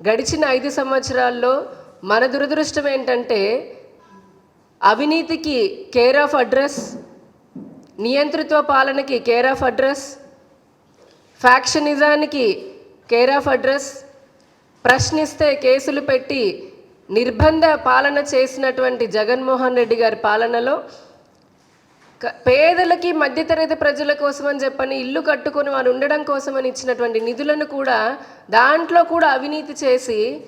గడిచిన ఐదు సంవత్సరాల్లో మన దురదృష్టం ఏంటంటే అవినీతికి కేర్ ఆఫ్ అడ్రస్ నియంతృత్వ పాలనకి కేర్ ఆఫ్ అడ్రస్ ఫ్యాక్షనిజానికి కేర్ ఆఫ్ అడ్రస్ ప్రశ్నిస్తే కేసులు పెట్టి నిర్బంధ పాలన చేసినటువంటి జగన్మోహన్ రెడ్డి గారి పాలనలో పేదలకి మధ్యతరగతి ప్రజల కోసం అని చెప్పని ఇల్లు కట్టుకొని వారు ఉండడం కోసమని ఇచ్చినటువంటి నిధులను కూడా దాంట్లో కూడా అవినీతి చేసి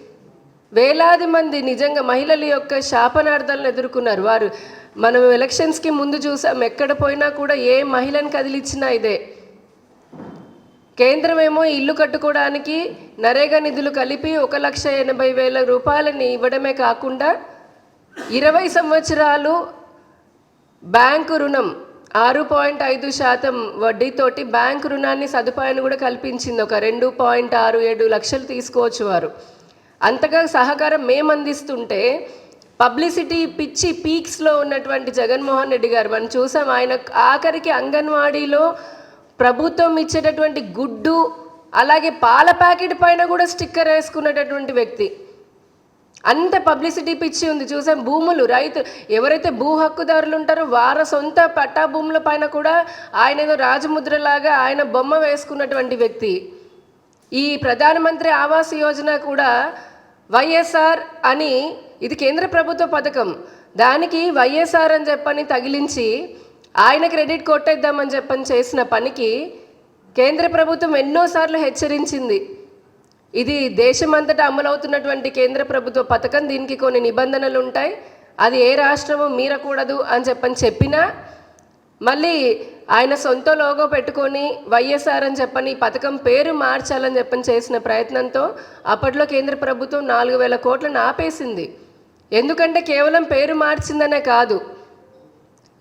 వేలాది మంది నిజంగా మహిళల యొక్క శాపనార్థాలను ఎదుర్కొన్నారు. వారు మనం ఎలక్షన్స్కి ముందు చూసాం ఎక్కడ పోయినా కూడా ఏ మహిళను కదిలిచ్చినా ఇదే. కేంద్రం ఏమో ఇల్లు కట్టుకోవడానికి నరేగా నిధులు కలిపి ఒక లక్ష ఎనభై వేల రూపాయలని ఇవ్వడమే కాకుండా ఇరవై సంవత్సరాలు బ్యాంకు రుణం. ఆరు పాయింట్ ఐదు శాతం వడ్డీతోటి బ్యాంకు రుణాన్ని సదుపాయాన్ని కూడా కల్పించింది. ఒక రెండు పాయింట్ ఆరు ఏడు లక్షలు తీసుకోవచ్చు వారు. అంతగా సహకారం మేము అందిస్తుంటే పబ్లిసిటీ పిచ్చి పీక్స్లో ఉన్నటువంటి జగన్మోహన్ రెడ్డి గారు మనం చూసాం ఆయన ఆఖరికి అంగన్వాడీలో ప్రభుత్వం ఇచ్చేటటువంటి గుడ్డు అలాగే పాల ప్యాకెట్ పైన కూడా స్టిక్కర్ వేసుకున్నటటువంటి వ్యక్తి. అంత పబ్లిసిటీ పిచ్చి ఉంది. చూసాం భూములు రైతు ఎవరైతే భూ హక్కుదారులు ఉంటారో వారి సొంత పట్టా భూముల పైన కూడా ఆయన ఏదో రాజముద్రలాగా ఆయన బొమ్మ వేసుకున్నటువంటి వ్యక్తి. ఈ ప్రధానమంత్రి ఆవాస్ యోజన కూడా వైఎస్ఆర్ అని ఇది కేంద్ర ప్రభుత్వ పథకం. దానికి వైఎస్ఆర్ అని చెప్పని తగిలించి ఆయన క్రెడిట్ కొట్టేద్దామని చెప్పని చేసిన పనికి కేంద్ర ప్రభుత్వం ఎన్నోసార్లు హెచ్చరించింది. ఇది దేశమంతటా అమలవుతున్నటువంటి కేంద్ర ప్రభుత్వ పథకం. దీనికి కొన్ని నిబంధనలు ఉంటాయి. అది ఏ రాష్ట్రము మీరకూడదు అని చెప్పని చెప్పినా మళ్ళీ ఆయన సొంత లోగో పెట్టుకొని వైఎస్ఆర్ అని చెప్పని ఈ పథకం పేరు మార్చాలని చెప్పని చేసిన ప్రయత్నంతో అప్పట్లో కేంద్ర ప్రభుత్వం నాలుగు వేల కోట్లను ఆపేసింది. ఎందుకంటే కేవలం పేరు మార్చిందనే కాదు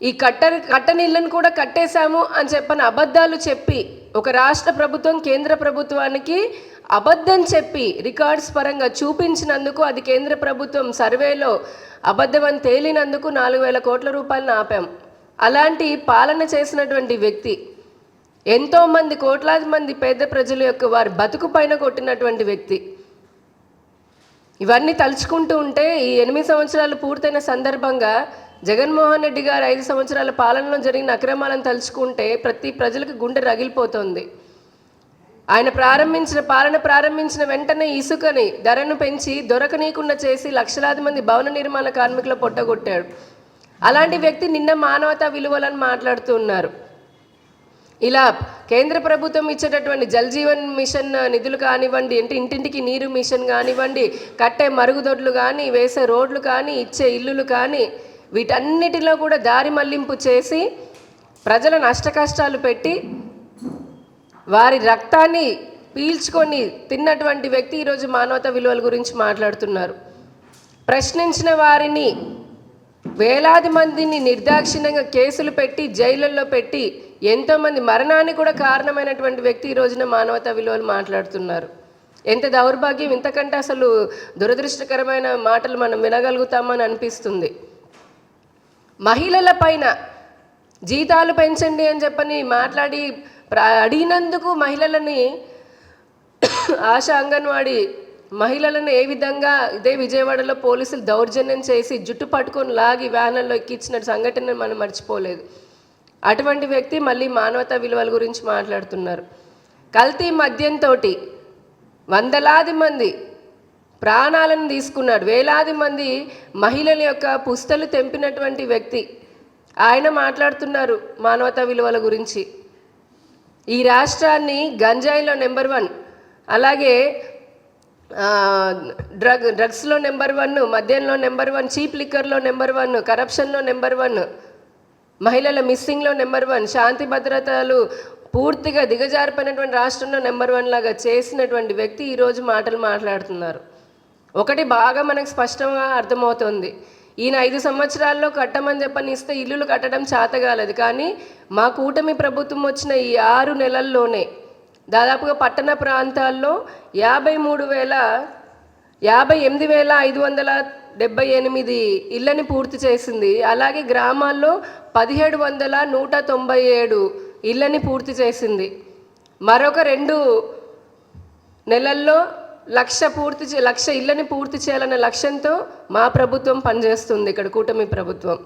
ఈ కట్ట కట్టనీళ్ళను కూడా కట్టేశాము అని చెప్పని అబద్ధాలు చెప్పి ఒక రాష్ట్ర ప్రభుత్వం కేంద్ర ప్రభుత్వానికి అబద్ధం చెప్పి రికార్డ్స్ పరంగా చూపించినందుకు అది కేంద్ర ప్రభుత్వం సర్వేలో అబద్ధం అని తేలినందుకు నాలుగు వేల కోట్ల రూపాయలను ఆపాం. అలాంటి పాలన చేసినటువంటి వ్యక్తి ఎంతోమంది కోట్లాది మంది పేద ప్రజల యొక్క వారి బతుకు పైన కొట్టినటువంటి వ్యక్తి. ఇవన్నీ తలుచుకుంటూ ఉంటే ఈ ఎనిమిది సంవత్సరాలు పూర్తయిన సందర్భంగా జగన్మోహన్ రెడ్డి గారు ఐదు సంవత్సరాల పాలనలో జరిగిన అక్రమాలను తలుచుకుంటే ప్రతి ప్రజలకు గుండె రగిలిపోతోంది. ఆయన ప్రారంభించిన పాలన ప్రారంభించిన వెంటనే ఇసుకని ధరను పెంచి దొరకనీయకుండా చేసి లక్షలాది మంది భవన నిర్మాణ కార్మికుల పొట్టగొట్టాడు అలాంటి వ్యక్తి నిన్న మానవతా విలువలను మాట్లాడుతూ ఉన్నారు. ఇలా కేంద్ర ప్రభుత్వం ఇచ్చేటటువంటి జల్ జీవన్ మిషన్ నిధులు కానివ్వండి అంటే ఇంటింటికి నీరు మిషన్ కానివ్వండి కట్టే మరుగుదొడ్లు కానీ వేసే రోడ్లు కానీ ఇచ్చే ఇల్లులు కానీ వీటన్నిటిలో కూడా దారి మళ్ళింపు చేసి ప్రజల నష్ట కష్టాలు పెట్టి వారి రక్తాన్ని పీల్చుకొని తిన్నటువంటి వ్యక్తి ఈరోజు మానవత విలువల గురించి మాట్లాడుతున్నారు. ప్రశ్నించిన వారిని వేలాది మందిని నిర్దాక్షిణ్యంగా కేసులు పెట్టి జైళ్ళల్లో పెట్టి ఎంతోమంది మరణానికి కూడా కారణమైనటువంటి వ్యక్తి ఈ రోజున మానవతా విలువలు మాట్లాడుతున్నారు. ఎంత దౌర్భాగ్యం ఇంతకంటే అసలు దురదృష్టకరమైన మాటలు మనం వినగలుగుతామని అనిపిస్తుంది. మహిళల పైన జీతాలు పెంచండి అని చెప్పని మాట్లాడి ప్ర- అడిగినందుకు మహిళలని ఆశ అంగన్వాడి మహిళలను ఏ విధంగా ఇదే విజయవాడలో పోలీసులు దౌర్జన్యం చేసి జుట్టు పట్టుకొని లాగి వ్యాన్లలో ఎక్కించిన సంఘటన మనం మర్చిపోలేదు. అటువంటి వ్యక్తి మళ్ళీ మానవతా విలువల గురించి మాట్లాడుతున్నారు. కల్తీ మద్యంతో వందలాది మంది ప్రాణాలను తీసుకున్నాడు. వేలాది మంది మహిళల యొక్క పుస్తలు తెంపినటువంటి వ్యక్తి. ఆయన మాట్లాడుతున్నారు మానవతా విలువల గురించి. ఈ రాష్ట్రాన్ని గంజాయిలో నెంబర్ వన్ అలాగే డ్రగ్ డ్రగ్స్లో నెంబర్ వన్ మద్యంలో నెంబర్ వన్ చీప్ లిక్కర్లో నెంబర్ వన్ కరప్షన్లో నెంబర్ వన్ మహిళల మిస్సింగ్లో నెంబర్ వన్ శాంతి భద్రతలు పూర్తిగా దిగజారిపోయినటువంటి రాష్ట్రంలో నెంబర్ వన్ లాగా చేసినటువంటి వ్యక్తి ఈరోజు మాటలు మాట్లాడుతున్నారు. ఒకటి బాగా మనకు స్పష్టంగా అర్థమవుతుంది. ఈయన ఐదు సంవత్సరాల్లో కట్టమని చెప్పని ఇస్తే ఇల్లులు కట్టడం చేతగాలేదు. కానీ మా కూటమి ప్రభుత్వం వచ్చిన ఈ ఆరు నెలల్లోనే దాదాపుగా పట్టణ ప్రాంతాల్లో యాభై మూడు వేల యాభై ఎనిమిది వేల ఐదు వందల డెబ్బై ఎనిమిది ఇళ్ళని పూర్తి చేసింది. అలాగే గ్రామాల్లో పదిహేడు వందల నూట తొంభై ఏడు ఇళ్ళని పూర్తి చేసింది. మరొక రెండు నెలల్లో లక్ష పూర్తి చే లక్ష ఇళ్ళని పూర్తి చేయాలనే లక్ష్యంతో మా ప్రభుత్వం పనిచేస్తుంది ఇక్కడ కూటమి ప్రభుత్వం.